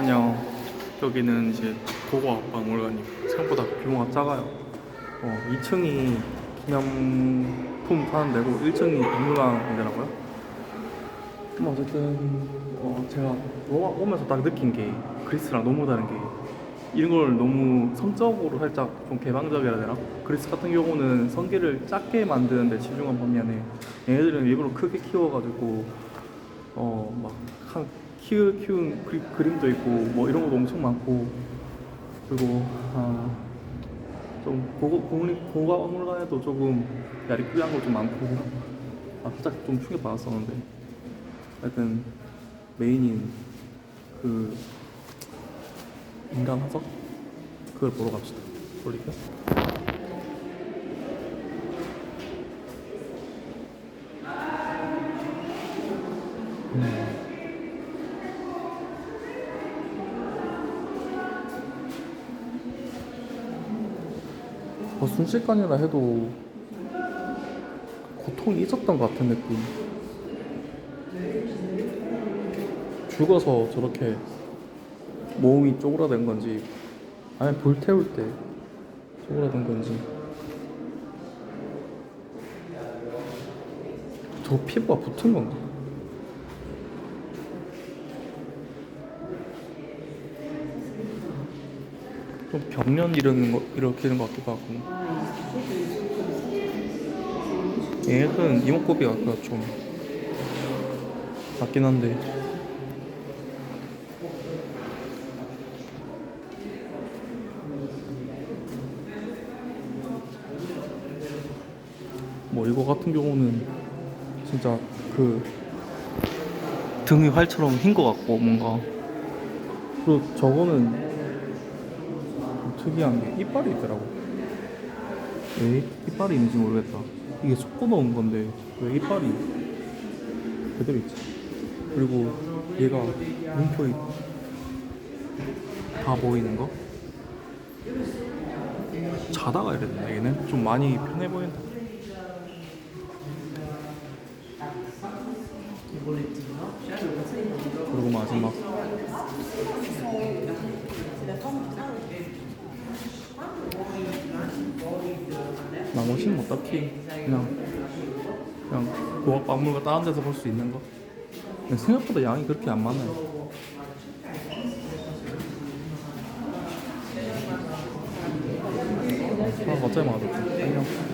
안녕. 여기는 이제 고고학박물관이고 생각보다 규모가 작아요. 어, 2층이 기념품 파는 데고 1층이 박물관이더라고요. 뭐 어쨌든 어, 제가 오면서 딱 느낀 게 그리스랑 너무 다른 게 이런 걸 너무 성적으로 살짝 좀 개방적이라 되나? 그리스 같은 경우는 성기를 작게 만드는데 치중한 반면에 얘네들은 일부러 크게 키워가지고 어막한 키우 키운 그리, 그림도 있고 뭐 이런 것도 엄청 많고 그리고 아, 좀 고고 공립 고가박물관에도 조금 야리꾸리한 거 좀 많고 아 살짝 좀 충격 받았었는데 하여튼 메인인 그 인간 화석 그걸 보러 갑시다. 올릴까? 뭐 순식간이라 해도 고통이 있었던 것 같은 느낌. 죽어서 저렇게 몸이 쪼그라든 건지 아니면 불 태울 때 쪼그라든 건지 저 피부가 붙은 건가? 좀 경련 이르는 거, 일으키는 것 같기도 하고. 얘는 이목구비가 아까 좀 낮긴 한데. 뭐 이거 같은 경우는 진짜 그 등이 활처럼 흰 것 같고 뭔가. 그리고 저거는 좀 특이한 게 이빨이 있더라고. 왜 이빨이 있는지 모르겠다. 이게 속고 넣은 건데 왜 이빨이 그대로 있지? 그리고 얘가 눈코입 다 보이는 거? 자다가 이랬나 얘는? 좀 많이 편해 보인다. 그리고 마지막 나머지는 뭐 딱히 그냥 그냥 고학 박물관 다른 데서 볼 수 있는 거? 생각보다 양이 그렇게 안 많아요. 아, 어차피 많아